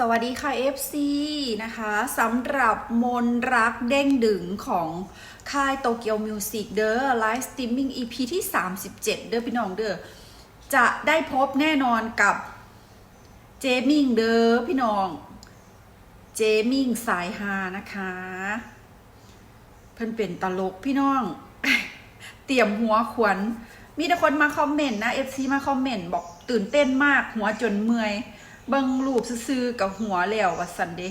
สวัสดีค่ะ FC นะคะสำหรับมนรักเด้งดึงของค่ายโตเกียวมิวสิกเด้อไลฟ์สตรีมมิ่ง EP ที่ 37 เด้อพี่น้องเด้อจะได้พบแน่นอนกับเจมิงเด้อพี่น้อง เจมิงสายฮานะคะ เพิ่นเป็นตลกพี่น้อง เตรียมหัวขวัญมีแต่คนมาคอมเมนต์นะ FC มาคอมเมนต์บอกตื่นเต้นมากหัวจนเมื่อย เบิ่งรูปซื่อกับหัวแล้วว่าสันเด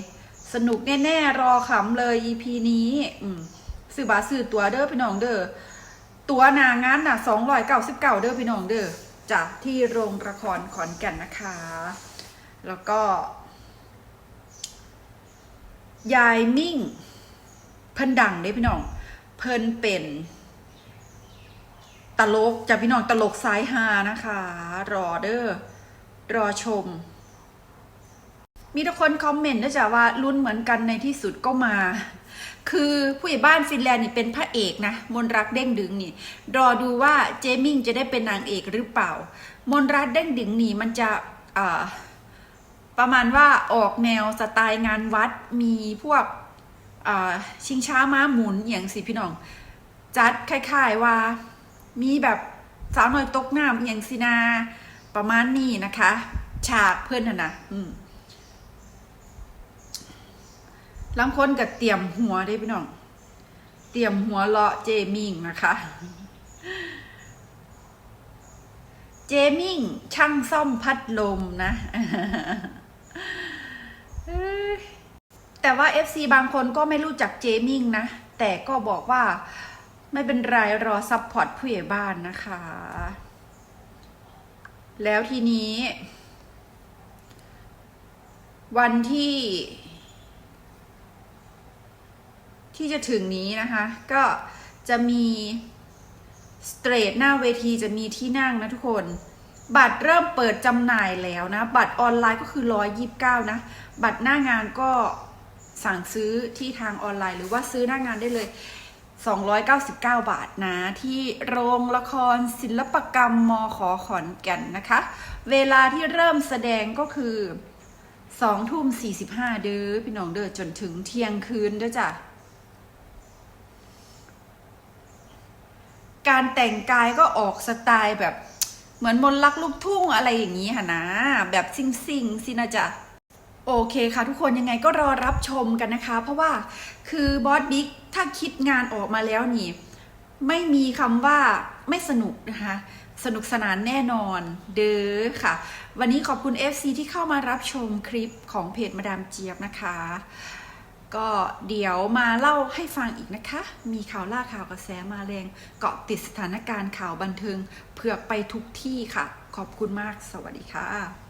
สนุกแน่ๆรอขำเลย EP นี้อืมซื้อบาซื้อตัวเด้อพี่น้องเด้อตัวหนางานน่ะ299เด้อพี่น้องเด้อจากที่โรงละครขอนแก่นนะคะ แล้วก็ ยายมิ่ง เพิ่นดังเด้พี่น้อง เพิ่นเป็น ตลกจะพี่น้องตลกสายฮานะคะ รอเด้อรอชม มีทุกคนคอมเมนต์นะจ๊ะว่าลุ้นเหมือนกันในที่สุดก็มา คือผู้ใหญ่บ้านฟินแลนด์นี่เป็นพระเอกนะ มนรักเด้งดึงนี่ รอดูว่าเจมิงจะได้เป็นนางเอกหรือเปล่า มนรักเด้งดึงนี่มันจะประมาณว่าออกแนวสไตล์งานวัดมีพวกชิงช้าม้าหมุนอย่างสิพี่น้อง จัดคล้ายๆว่ามีแบบสาวหน้อยตกน้ำอย่างสินาประมาณนี้นะคะ ฉากเพื่อนนะนะอืม ลังคนกับเตรียมหัวได้พี่น้อง เตรียมหัวเลาะเจมิงนะคะ เจมิงช่างซ่อมพัดลมนะ แต่ว่า FC บางคนก็ไม่รู้จักเจมิงนะ แต่ก็บอกว่าไม่เป็นไรรอซัพพอร์ตผู้ใหญ่บ้านนะคะ แล้วทีนี้ วันที่ ที่จะถึงนี้นะคะ ก็จะมีสเตรทหน้าเวทีจะมีที่นั่งนะทุกคน บัตรเริ่มเปิดจำหน่ายแล้วนะ บัตรออนไลน์ก็คือ129นะ บัตรหน้างานก็สั่งซื้อที่ทางออนไลน์ หรือว่าซื้อหน้างานได้เลย 299 บาทนะ ที่โรงละครศิลปกรรมมขอขอนแก่นนะคะ เวลาที่เริ่มแสดงก็คือ2ทุ่ม45 เด้อพี่น้องเด้อจนถึงเที่ยงคืนเด้อจ้ะ การแต่งกายก็ออกสไตล์แบบเหมือนมนต์รักลูกทุ่งอะไรอย่างนี้ค่ะนะ แบบซิงซิงสินะจ๊ะโอเคค่ะทุกคนยังไงก็รอรับชมกันนะคะ เพราะว่าคือบอสบิ๊กถ้าคิดงานออกมาแล้วนี่ ไม่มีคำว่าไม่สนุกนะคะสนุกสนานแน่นอนเด้อค่ะ วันนี้ขอบคุณ FC ที่เข้ามารับชมคลิปของเพจมาดามเจี๊ยบนะคะ ก็เดี๋ยวมาเล่าให้ฟังอีกนะคะ มีข่าวล่าข่าวกระแสมาแรง เกาะติดสถานการณ์ข่าวบันเทิงเผื่อไปทุกที่ค่ะ ขอบคุณมาก สวัสดีค่ะ